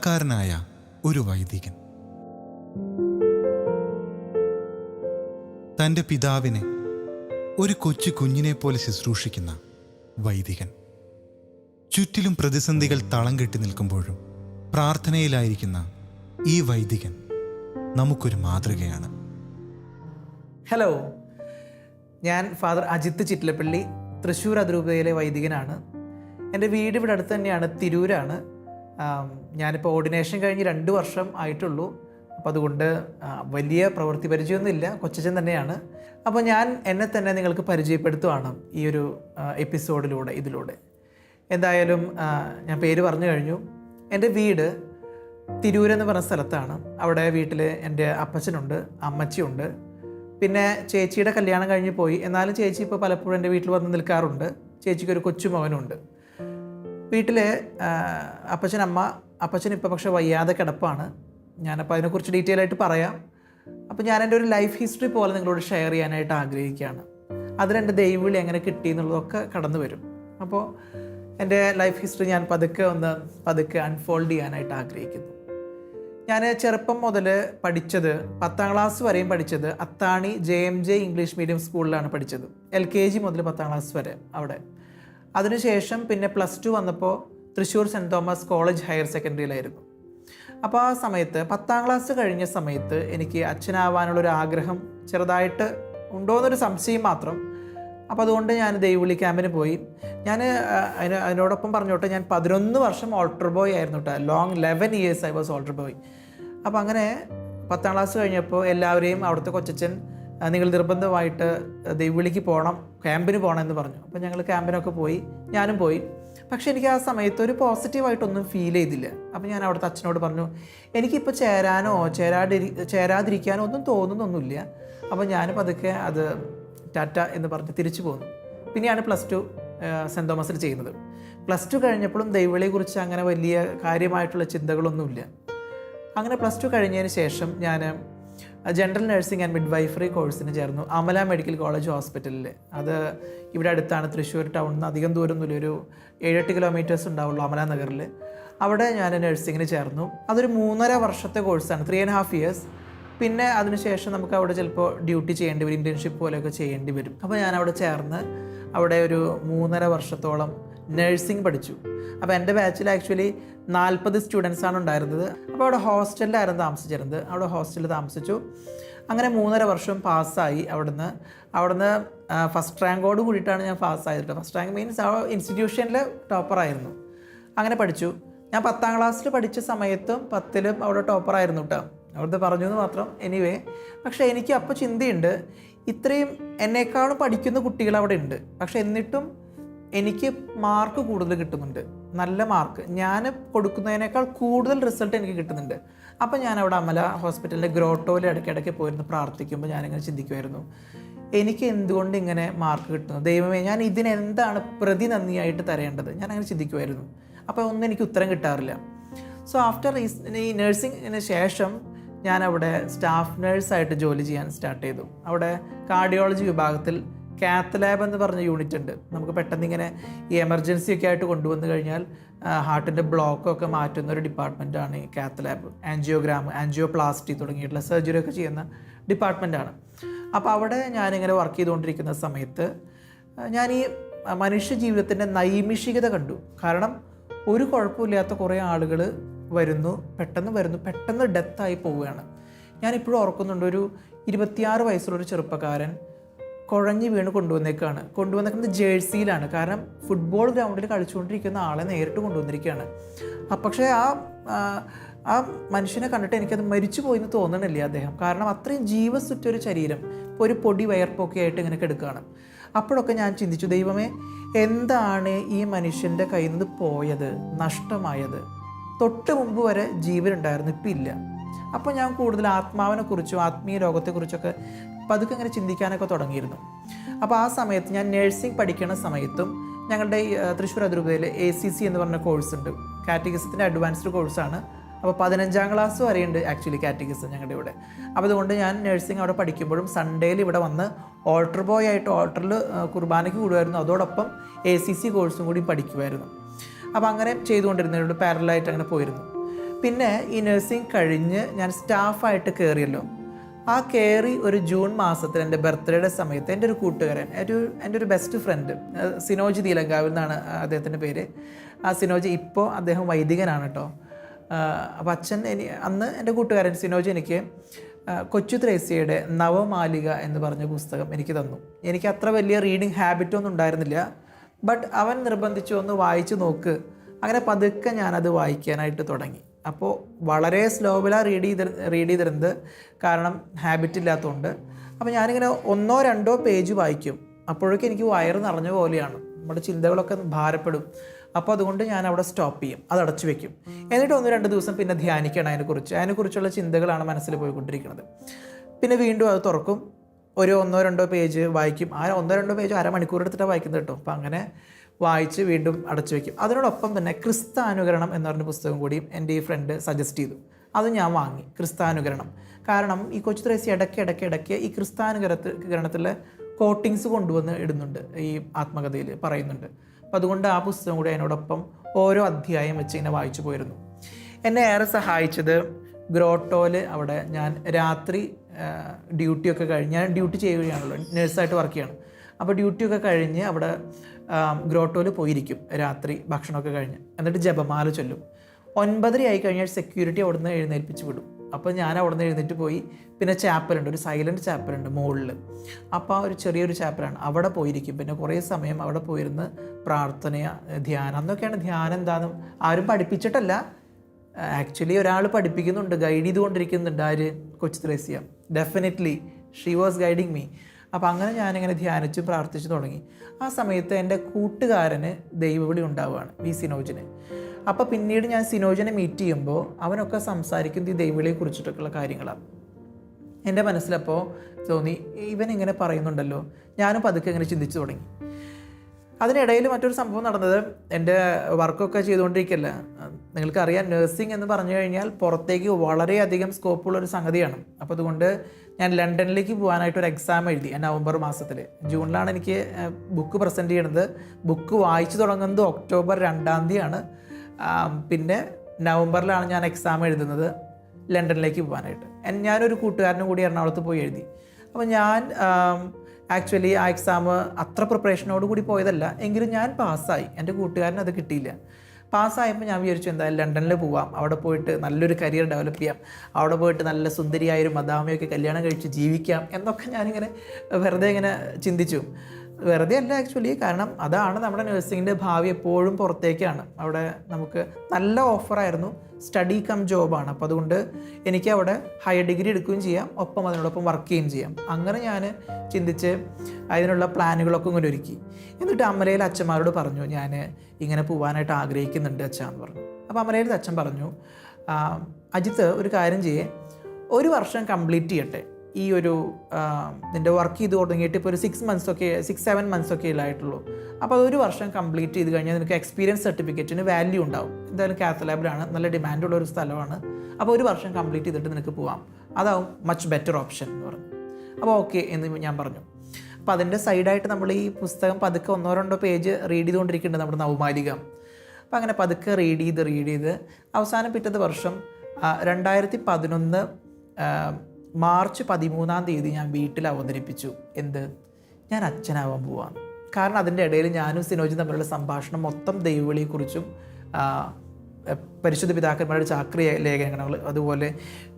കലാകാരനായ ഒരു വൈദികൻ. തന്റെ പിതാവിനെ ഒരു കൊച്ചു കുഞ്ഞിനെ പോലെ ശുശ്രൂഷിക്കുന്ന വൈദികൻ. ചുറ്റിലും പ്രതിസന്ധികൾ തളം കെട്ടി നിൽക്കുമ്പോഴും പ്രാർത്ഥനയിലായിരിക്കുന്ന ഈ വൈദികൻ നമുക്കൊരു മാതൃകയാണ്. ഹലോ ഞാൻ ഫാദർ അജിത്ത് ചിറ്റിലപ്പള്ളി തൃശ്ശൂർ അതിരൂപതയിലെ വൈദികനാണ്. എന്റെ വീട് ഇവിടെ അടുത്ത് തന്നെയാണ് തിരൂരാണ്. ഞാനിപ്പോൾ ഓർഡിനേഷൻ കഴിഞ്ഞ് രണ്ട് വർഷം ആയിട്ടുള്ളൂ. അപ്പോൾ അതുകൊണ്ട് വലിയ പ്രവൃത്തി പരിചയമൊന്നുമില്ല. കൊച്ചച്ചൻ തന്നെയാണ്. അപ്പോൾ ഞാൻ എന്നെ തന്നെ നിങ്ങൾക്ക് പരിചയപ്പെടുത്തുവാണ് ഈ ഒരു എപ്പിസോഡിലൂടെ ഇതിലൂടെ. എന്തായാലും ഞാൻ പേര് പറഞ്ഞു കഴിഞ്ഞു. എന്റെ വീട് തിരൂരെന്ന് പറഞ്ഞ സ്ഥലത്താണ്. അവിടെ വീട്ടിൽ എന്റെ അപ്പച്ചനുണ്ട് അമ്മച്ചിയുണ്ട്. പിന്നെ ചേച്ചിയുടെ കല്യാണം കഴിഞ്ഞ് പോയി. എന്നാലും ചേച്ചി ഇപ്പോൾ പലപ്പോഴും എന്റെ വീട്ടിൽ വന്ന് നിൽക്കാറുണ്ട്. ചേച്ചിക്ക് ഒരു വീട്ടിൽ അപ്പച്ചനമ്മ അപ്പച്ചൻ ഇപ്പോൾ പക്ഷേ വയ്യാതെ കിടപ്പാണ്. ഞാനപ്പോൾ അതിനെക്കുറിച്ച് ഡീറ്റെയിൽ ആയിട്ട് പറയാം. അപ്പോൾ ഞാൻ എന്റെ ഒരു ലൈഫ് ഹിസ്റ്ററി പോലെ നിങ്ങളോട് ഷെയർ ചെയ്യാനായിട്ട് ആഗ്രഹിക്കുകയാണ്. അതിലെന്റെ ദൈവവിളി എങ്ങനെ കിട്ടി എന്നുള്ളതൊക്കെ കടന്നു വരും. അപ്പോൾ എന്റെ ലൈഫ് ഹിസ്റ്ററി ഞാൻ പതുക്കെ ഒന്ന് പതുക്കെ അൺഫോൾഡ് ചെയ്യാനായിട്ട് ആഗ്രഹിക്കുന്നു. ഞാൻ ചെറുപ്പം മുതൽ പഠിച്ചത് പത്താം ക്ലാസ് വരെയും പഠിച്ചത് Athani J M J English medium സ്കൂളിലാണ് പഠിച്ചത്. എൽ കെ ജി മുതൽ പത്താം ക്ലാസ് വരെ അവിടെ. അതിനുശേഷം പിന്നെ പ്ലസ് ടു വന്നപ്പോൾ Thrissur Saint Thomas college higher സെക്കൻഡറിയിലായിരുന്നു. അപ്പോൾ ആ സമയത്ത് പത്താം ക്ലാസ് കഴിഞ്ഞ സമയത്ത് എനിക്ക് അച്ഛനാവാനുള്ളൊരു ആഗ്രഹം ചെറുതായിട്ട് ഉണ്ടോയെന്നൊരു സംശയം മാത്രം. അപ്പോൾ അതുകൊണ്ട് ഞാൻ ദൈവവിളി ക്യാമ്പിന് പോയി. ഞാൻ അതിന് അതിനോടൊപ്പം പറഞ്ഞോട്ടെ ഞാൻ പതിനൊന്ന് വർഷം ഓൾട്ടർ ബോയ് ആയിരുന്നു കേട്ടോ long eleven years I was altar boy അപ്പോൾ അങ്ങനെ പത്താം ക്ലാസ് കഴിഞ്ഞപ്പോൾ എല്ലാവരെയും അവിടുത്തെ കൊച്ചച്ഛൻ നിങ്ങൾ നിർബന്ധമായിട്ട് ദൈവവിളിക്ക് പോകണം ക്യാമ്പിന് പോകണം എന്ന് പറഞ്ഞു. അപ്പോൾ ഞങ്ങൾ ക്യാമ്പിനൊക്കെ പോയി ഞാനും പോയി. പക്ഷേ എനിക്ക് ആ സമയത്ത് ഒരു പോസിറ്റീവായിട്ടൊന്നും ഫീൽ ചെയ്തില്ല. അപ്പോൾ ഞാൻ അവിടുത്തെ അച്ഛനോട് പറഞ്ഞു എനിക്കിപ്പോൾ ചേരാനോ ചേരാതിരി ചേരാതിരിക്കാനോ ഒന്നും തോന്നുന്നൊന്നുമില്ല. അപ്പോൾ ഞാൻ പതുക്കെ അത് ടാറ്റ എന്ന് പറഞ്ഞ് തിരിച്ചു പോന്നു. പിന്നെയാണ് പ്ലസ് ടു സെന്റ് തോമസിൽ ചെയ്യുന്നത്. പ്ലസ് ടു കഴിഞ്ഞപ്പോഴും ദൈവവിളിയെക്കുറിച്ച് അങ്ങനെ വലിയ കാര്യമായിട്ടുള്ള ചിന്തകളൊന്നുമില്ല. അങ്ങനെ പ്ലസ് ടു കഴിഞ്ഞതിന് ശേഷം ഞാൻ general nursing and midwifery കോഴ്സിന് ചേർന്നു. അമല മെഡിക്കൽ കോളേജ് ഹോസ്പിറ്റലിൽ അത് ഇവിടെ അടുത്താണ് തൃശ്ശൂർ ടൗണിൽ നിന്ന് അധികം ദൂരമൊന്നുമില്ല ഒരു ഏഴെട്ട് കിലോമീറ്റേഴ്സ് ഉണ്ടാവുള്ളൂ അമല നഗറിൽ അവിടെ ഞാൻ നഴ്സിങ്ങിന് ചേർന്നു. അതൊരു മൂന്നര വർഷത്തെ കോഴ്സാണ് ത്രീ ആൻഡ് ഹാഫ് ഇയേഴ്സ് പിന്നെ അതിനുശേഷം നമുക്ക് അവിടെ ചിലപ്പോൾ ഡ്യൂട്ടി ചെയ്യേണ്ടി വരും ഇന്റേൺഷിപ്പ് പോലെയൊക്കെ ചെയ്യേണ്ടി വരും. അപ്പോൾ ഞാൻ അവിടെ ചേർന്ന് അവിടെ ഒരു മൂന്നര വർഷത്തോളം നഴ്സിംഗ് പഠിച്ചു. അപ്പോൾ എന്റെ ബാച്ചിൽ ആക്ച്വലി നാൽപ്പത് സ്റ്റുഡൻസ് ആണ് ഉണ്ടായിരുന്നത്. അപ്പോൾ അവിടെ ഹോസ്റ്റലിലായിരുന്നു താമസിച്ചിരുന്നത്. അവിടെ ഹോസ്റ്റലിൽ താമസിച്ചു. അങ്ങനെ മൂന്നര വർഷം പാസ്സായി അവിടുന്ന്. അവിടുന്ന് ഫസ്റ്റ് റാങ്കോട് കൂടിയിട്ടാണ് ഞാൻ പാസ്സായത് ഫസ്റ്റ് റാങ്ക് മീൻസ് ആ ഇൻസ്റ്റിറ്റ്യൂഷനിൽ ടോപ്പറായിരുന്നു അങ്ങനെ പഠിച്ചു. ഞാൻ പത്താം ക്ലാസ്സിൽ പഠിച്ച സമയത്തും പത്തിലും അവിടെ ടോപ്പറായിരുന്നു കേട്ടോ അവിടുത്തെ പറഞ്ഞു എന്ന് മാത്രം. എനിവേ പക്ഷേ എനിക്ക് അപ്പോൾ ചിന്തയുണ്ട്. ഇത്രയും എന്നെക്കാളും പഠിക്കുന്ന കുട്ടികൾ അവിടെ ഉണ്ട്. പക്ഷെ എന്നിട്ടും എനിക്ക് മാർക്ക് കൂടുതൽ കിട്ടുന്നുണ്ട്. നല്ല മാർക്ക് ഞാൻ കൊടുക്കുന്നതിനേക്കാൾ കൂടുതൽ റിസൾട്ട് എനിക്ക് കിട്ടുന്നുണ്ട്. അപ്പം ഞാൻ അവിടെ അമല ഹോസ്പിറ്റലിന്റെ ഗ്രോട്ടോയിൽ ഇടയ്ക്കിടയ്ക്ക് പോയിരുന്നു പ്രാർത്ഥിക്കുമ്പോൾ ഞാനിങ്ങനെ ചിന്തിക്കുമായിരുന്നു എനിക്ക് എന്തുകൊണ്ട് ഇങ്ങനെ മാർക്ക് കിട്ടുന്നു? ദൈവമേ ഞാൻ ഇതിനെന്താണ് പ്രതി നന്ദിയായിട്ട് തരേണ്ടത്? ഞാൻ അങ്ങനെ ചിന്തിക്കുമായിരുന്നു അപ്പോൾ ഒന്നും എനിക്ക് ഉത്തരം കിട്ടാറില്ല. സോ ആഫ്റ്റർ ഈ നഴ്സിംഗിന് ശേഷം ഞാൻ അവിടെ സ്റ്റാഫ് നേഴ്സായിട്ട് ജോലി ചെയ്യാൻ സ്റ്റാർട്ട് ചെയ്തു. അവിടെ കാർഡിയോളജി വിഭാഗത്തിൽ കാത്ത് ലാബ് എന്ന് പറഞ്ഞ യൂണിറ്റ് ഉണ്ട്. നമുക്ക് പെട്ടെന്ന് ഇങ്ങനെ ഈ എമർജൻസി ഒക്കെ ആയിട്ട് കൊണ്ടുവന്നു കഴിഞ്ഞാൽ ഹാർട്ടിന്റെ ബ്ലോക്കൊക്കെ മാറ്റുന്ന ഒരു ഡിപ്പാർട്ട്മെന്റാണ് ഈ കാത്ത് ലാബ് ആൻജിയോഗ്രാം ആൻജിയോപ്ലാസ്റ്റി തുടങ്ങിയിട്ടുള്ള സർജറി ഒക്കെ ചെയ്യുന്ന ഡിപ്പാർട്ട്മെന്റാണ് അപ്പോൾ അവിടെ ഞാനിങ്ങനെ വർക്ക് ചെയ്തുകൊണ്ടിരിക്കുന്ന സമയത്ത് ഞാൻ ഈ മനുഷ്യ ജീവിതത്തിന്റെ നൈമിഷികത കണ്ടു. കാരണം ഒരു കുഴപ്പമില്ലാത്ത കുറേ ആളുകൾ വരുന്നു പെട്ടെന്ന് വരുന്നു പെട്ടെന്ന് ഡെത്തായി പോവുകയാണ്. ഞാനിപ്പോഴും ഓർക്കുന്നുണ്ട് ഒരു ഇരുപത്തിയാറ് വയസ്സുള്ള ഒരു ചെറുപ്പക്കാരൻ കുഴഞ്ഞു വീണ് കൊണ്ടുവന്നേക്കാണ്. കൊണ്ടുവന്നേക്കുന്നത് ജേഴ്സിയിലാണ്. കാരണം ഫുട്ബോൾ ഗ്രൗണ്ടിൽ കളിച്ചുകൊണ്ടിരിക്കുന്ന ആളെ നേരിട്ട് കൊണ്ടുവന്നിരിക്കുകയാണ്. പക്ഷേ ആ ആ, ആ മനുഷ്യനെ കണ്ടിട്ട് എനിക്കത് മരിച്ചു പോയി എന്ന് തോന്നണില്ല അദ്ദേഹം. കാരണം അത്രയും ജീവസുറ്റൊരു ശരീരം ഇപ്പോൾ ഒരു പൊടി വയർപ്പൊക്കെ ആയിട്ട് ഇങ്ങനെ കിടക്കുകയാണ് അപ്പോഴൊക്കെ ഞാൻ ചിന്തിച്ചു ദൈവമേ എന്താണ് ഈ മനുഷ്യന്റെ കയ്യിൽ നിന്ന് പോയത്? നഷ്ടമായത്? തൊട്ട് മുമ്പ് വരെ ജീവനുണ്ടായിരുന്നു ഇപ്പം ഇല്ല. അപ്പോൾ ഞാൻ കൂടുതൽ ആത്മാവിനെ കുറിച്ചും ആത്മീയ ലോകത്തെക്കുറിച്ചൊക്കെ പതുക്കെ ഇങ്ങനെ ചിന്തിക്കാനൊക്കെ തുടങ്ങിയിരുന്നു. അപ്പോൾ ആ സമയത്ത് ഞാൻ നഴ്സിംഗ് പഠിക്കുന്ന സമയത്തും ഞങ്ങളുടെ തൃശ്ശൂർ അതിരൂപതയിൽ എ സി സി എന്ന് പറഞ്ഞ കോഴ്സ് ഉണ്ട്. കാറ്റഗിസത്തിന്റെ അഡ്വാൻസ്ഡ് കോഴ്സാണ് അപ്പോൾ പതിനഞ്ചാം ക്ലാസ് വരെയുണ്ട് ആക്ച്വലി കാറ്റഗിസം ഞങ്ങളുടെ ഇവിടെ. അപ്പോൾ അതുകൊണ്ട് ഞാൻ നഴ്സിംഗ് അവിടെ പഠിക്കുമ്പോഴും സൺഡേയിൽ ഇവിടെ വന്ന് ഓൾട്ടർ ബോയ് ആയിട്ട് ഓൾട്ടറിൽ കുർബാനയ്ക്ക് കൂടുമായിരുന്നു. അതോടൊപ്പം എ സി സി കോഴ്സും കൂടി പഠിക്കുമായിരുന്നു. അപ്പോൾ അങ്ങനെ ചെയ്തുകൊണ്ടിരുന്നു ഇവിടെ പാരലായിട്ട് അങ്ങനെ പോയിരുന്നു. പിന്നെ ഈ നഴ്സിംഗ് കഴിഞ്ഞ് ഞാൻ സ്റ്റാഫായിട്ട് കയറിയല്ലോ ആ കയറി ഒരു ജൂൺ മാസത്തിൽ എന്റെ ബർത്ത്ഡേയുടെ സമയത്ത് എന്റെ ഒരു കൂട്ടുകാരൻ ഒരു എന്റെ ഒരു ബെസ്റ്റ് ഫ്രണ്ട് സിനോജ് തീലങ്കാവിൽ നിന്നാണ് അദ്ദേഹത്തിന്റെ പേര്. ആ സിനോജ് ഇപ്പോൾ അദ്ദേഹം വൈദികനാണ് കേട്ടോ. അപ്പോൾ അച്ഛൻ എനി അന്ന് എന്റെ കൂട്ടുകാരൻ സിനോജ് എനിക്ക് കൊച്ചു ത്രേസ്യയുടെ നവമാലിക എന്ന് പറഞ്ഞ പുസ്തകം എനിക്ക് തന്നു. എനിക്ക് അത്ര വലിയ റീഡിങ് ഹാബിറ്റൊന്നും ഉണ്ടായിരുന്നില്ല. ബട്ട് അവൻ നിർബന്ധിച്ചു ഒന്ന് വായിച്ചു നോക്ക്. അങ്ങനെ പതുക്കെ ഞാനത് വായിക്കാനായിട്ട് തുടങ്ങി. അപ്പോൾ വളരെ സ്ലോവിലാണ് റീഡ് ചെയ്ത് റീഡ് ചെയ്തിരുന്നത്. കാരണം ഹാബിറ്റ് ഇല്ലാത്തതുകൊണ്ട് അപ്പോൾ ഞാനിങ്ങനെ ഒന്നോ രണ്ടോ പേജ് വായിക്കും. അപ്പോഴേക്കും എനിക്ക് വയറ് നിറഞ്ഞ പോലെയാണ്. നമ്മുടെ ചിന്തകളൊക്കെ ഭാരപ്പെടും. അപ്പോൾ അതുകൊണ്ട് ഞാൻ അവിടെ സ്റ്റോപ്പ് ചെയ്യും. അത് അടച്ചു വെക്കും. എന്നിട്ട് ഒന്ന് രണ്ട് ദിവസം പിന്നെ ധ്യാനിക്കണം അതിനെക്കുറിച്ച്. അതിനെക്കുറിച്ചുള്ള ചിന്തകളാണ് മനസ്സിൽ പോയിക്കൊണ്ടിരിക്കുന്നത്. പിന്നെ വീണ്ടും അത് തുറക്കും. ഒരു ഒന്നോ രണ്ടോ പേജ് വായിക്കും. ആ ഒന്നോ രണ്ടോ പേജ് അരമണിക്കൂർ എടുത്തിട്ടാണ് വായിക്കുന്നത് കേട്ടോ. അപ്പോൾ അങ്ങനെ വായിച്ച് വീണ്ടും അടച്ചു വയ്ക്കും. അതിനോടൊപ്പം തന്നെ ക്രിസ്താനുകരണം എന്ന് പറഞ്ഞ പുസ്തകം കൂടി എന്റെ ഈ ഫ്രണ്ട് സജസ്റ്റ് ചെയ്തു. അത് ഞാൻ വാങ്ങി ക്രിസ്താനുകരണം. കാരണം ഈ കൊച്ചു ത്രേസി ഇടയ്ക്ക് ഇടയ്ക്ക് ഇടയ്ക്ക് ഈ ക്രിസ്താനുകരണത്തിലെ കോട്ടിങ്സ് കൊണ്ടുവന്ന് ഇടുന്നുണ്ട് ഈ ആത്മകഥയിൽ പറയുന്നുണ്ട്. അപ്പം അതുകൊണ്ട് ആ പുസ്തകം കൂടി അതിനോടൊപ്പം ഓരോ അധ്യായം വെച്ച് ഇങ്ങനെ വായിച്ചു പോയിരുന്നു. എന്നെ ഏറെ സഹായിച്ചത് ഗ്രോട്ടോയിൽ അവിടെ ഞാൻ രാത്രി ഡ്യൂട്ടിയൊക്കെ കഴിഞ്ഞ് ഞാൻ ഡ്യൂട്ടി ചെയ്യുകയാണല്ലോ നേഴ്സായിട്ട് വർക്ക് ചെയ്യണം. അപ്പോൾ ഡ്യൂട്ടിയൊക്കെ കഴിഞ്ഞ് അവിടെ ഗ്രോട്ടോയിൽ പോയിരിക്കും രാത്രി ഭക്ഷണമൊക്കെ കഴിഞ്ഞ്. എന്നിട്ട് ജപമാല ചൊല്ലും. ഒൻപതര ആയി കഴിഞ്ഞാൽ സെക്യൂരിറ്റി അവിടുന്ന് എഴുന്നേൽപ്പിച്ച് വിടും. അപ്പോൾ ഞാൻ അവിടുന്ന് എഴുന്നേറ്റ് പോയി. പിന്നെ ചാപ്പലുണ്ട് ഒരു സൈലന്റ് ചാപ്പലുണ്ട് മുകളിൽ. അപ്പോൾ ആ ഒരു ചെറിയൊരു ചാപ്പലാണ് അവിടെ പോയിരിക്കും. പിന്നെ കുറേ സമയം അവിടെ പോയിരുന്ന് പ്രാർത്ഥന ധ്യാനം. അന്നൊക്കെയാണ് ധ്യാനം എന്താണെന്ന് ആരും പഠിപ്പിച്ചിട്ടല്ല. ആക്ച്വലി ഒരാൾ പഠിപ്പിക്കുന്നുണ്ട് ഗൈഡ് ചെയ്തുകൊണ്ടിരിക്കുന്നുണ്ട് ആര്? Kochu Thresia. Definitely she was guiding me അപ്പോൾ അങ്ങനെ ഞാനിങ്ങനെ ധ്യാനിച്ചും പ്രാർത്ഥിച്ചു തുടങ്ങി. ആ സമയത്ത് എന്റെ കൂട്ടുകാരന് ദൈവവിളി ഉണ്ടാവുകയാണ് വി സിനോജിന്. അപ്പോൾ പിന്നീട് ഞാൻ സിനോജിനെ മീറ്റ് ചെയ്യുമ്പോൾ അവനൊക്കെ സംസാരിക്കുന്നത് ഈ ദൈവവിളിയെ കുറിച്ചിട്ടൊക്കെയുള്ള കാര്യങ്ങളാണ് എന്റെ മനസ്സിലപ്പോൾ തോന്നി ഇവൻ ഇങ്ങനെ പറയുന്നുണ്ടല്ലോ. ഞാനും പതുക്കെ ഇങ്ങനെ ചിന്തിച്ചു തുടങ്ങി. അതിനിടയിൽ മറ്റൊരു സംഭവം നടന്നത് എന്റെ വർക്കൊക്കെ ചെയ്തുകൊണ്ടിരിക്കല്ല? നിങ്ങൾക്കറിയാം നഴ്സിംഗ് എന്ന് പറഞ്ഞു കഴിഞ്ഞാൽ പുറത്തേക്ക് വളരെയധികം സ്കോപ്പുള്ള ഒരു സംഗതിയാണ്. അപ്പോൾ അതുകൊണ്ട് ഞാൻ ലണ്ടനിലേക്ക് പോകാനായിട്ട് ഒരു എക്സാം എഴുതി നവംബർ മാസത്തിൽ ജൂണിലാണ് എനിക്ക് ബുക്ക് പ്രസന്റ് ചെയ്യണത്. ബുക്ക് വായിച്ചു തുടങ്ങുന്നത് ഒക്ടോബർ രണ്ടാം തീയതിയാണ്. പിന്നെ നവംബറിലാണ് ഞാൻ എക്സാം എഴുതുന്നത് ലണ്ടനിലേക്ക് പോകാനായിട്ട്. ഞാനൊരു കൂട്ടുകാരനും കൂടി എറണാകുളത്ത് പോയി എഴുതി. അപ്പോൾ ഞാൻ ആക്ച്വലി ആ എക്സാം അത്ര പ്രിപ്പറേഷനോട് കൂടി പോയതല്ല. എങ്കിലും ഞാൻ പാസ്സായി എന്റെ കൂട്ടുകാരന് അത് കിട്ടിയില്ല. പാസ്സായപ്പോൾ ഞാൻ വിചാരിച്ചു എന്തായാലും ലണ്ടനിൽ പോവാം. അവിടെ പോയിട്ട് നല്ലൊരു കരിയർ ഡെവലപ്പ് ചെയ്യാം. അവിടെ പോയിട്ട് നല്ല സുന്ദരിയായൊരു മദാമയൊക്കെ കല്യാണം കഴിച്ച് ജീവിക്കാം എന്നൊക്കെ ഞാനിങ്ങനെ വെറുതെ ഇങ്ങനെ ചിന്തിച്ചു. വെറുതെ അല്ല ആക്ച്വലി കാരണം അതാണ് നമ്മുടെ നഴ്സിങ്ങിന്റെ ഭാവി എപ്പോഴും പുറത്തേക്കാണ്. അവിടെ നമുക്ക് നല്ല ഓഫറായിരുന്നു സ്റ്റഡി കം ജോബാണ് അപ്പോൾ അതുകൊണ്ട് എനിക്ക് അവിടെ ഹയർ ഡിഗ്രി എടുക്കുകയും ചെയ്യാം. ഒപ്പം അതിനോടൊപ്പം വർക്ക് ചെയ്യുകയും ചെയ്യാം. അങ്ങനെ ഞാൻ ചിന്തിച്ച് അതിനുള്ള പ്ലാനുകളൊക്കെ ഇങ്ങനെ ഒരുക്കി. എന്നിട്ട് അമരയിൽ അച്ഛന്മാരോട് പറഞ്ഞു ഞാൻ ഇങ്ങനെ പോകാനായിട്ട് ആഗ്രഹിക്കുന്നുണ്ട് അച്ഛ എന്ന് പറഞ്ഞു. അപ്പോൾ അമലയിൽ അച്ഛൻ പറഞ്ഞു "ആ, അജിത്ത് ഒരു കാര്യം ചെയ്യേ. ഒരു വർഷം കംപ്ലീറ്റ് ചെയ്യട്ടെ. ഈ ഒരു നിന്റെ വർക്ക് ചെയ്ത് തുടങ്ങിയിട്ട് ഇപ്പോൾ ഒരു സിക്സ് മന്ത്സ് ഒക്കെ സിക്സ് സെവൻ മന്ത്സ് ഒക്കെ ആയിട്ടുള്ളൂ അപ്പോൾ അതൊരു വർഷം കംപ്ലീറ്റ് ചെയ്ത് കഴിഞ്ഞാൽ നിനക്ക് എക്സ്പീരിയൻസ് സർട്ടിഫിക്കറ്റിന് വാല്യൂ ഉണ്ടാവും. എന്തായാലും കാത്തലാബിലാണ് നല്ല ഡിമാൻഡുള്ള ഒരു സ്ഥലമാണ്. അപ്പോൾ ഒരു വർഷം കംപ്ലീറ്റ് ചെയ്തിട്ട് നിനക്ക് പോവാം. അതാവും മച്ച് ബെറ്റർ ഓപ്ഷൻ എന്ന് പറഞ്ഞു. അപ്പോൾ ഓക്കെ എന്ന് ഞാൻ പറഞ്ഞു. അപ്പോൾ അതിന്റെ സൈഡായിട്ട് നമ്മൾ ഈ പുസ്തകം പതുക്കെ ഒന്നോ രണ്ടോ പേജ് റീഡ് ചെയ്തുകൊണ്ടിരിക്കുന്നുണ്ട് നമ്മുടെ നവമാലിക. അപ്പോൾ അങ്ങനെ പതുക്കെ റീഡ് ചെയ്ത് റീഡ് ചെയ്ത് അവസാനം പിറ്റത്തെ വർഷം രണ്ടായിരത്തി പതിനൊന്ന് മാർച്ച് പതിമൂന്നാം തീയതി ഞാൻ വീട്ടിൽ അവതരിപ്പിച്ചു. എന്ത്? ഞാൻ അച്ഛനാവാൻ പോവാണ്. കാരണം അതിന്റെ ഇടയിൽ ഞാനും സിനോജും തമ്മിലുള്ള സംഭാഷണം മൊത്തം ദൈവവിളിയെക്കുറിച്ചും പരിശുദ്ധ പിതാക്കന്മാരുടെ ചാക്രിയ ലേഖനങ്ങൾ അതുപോലെ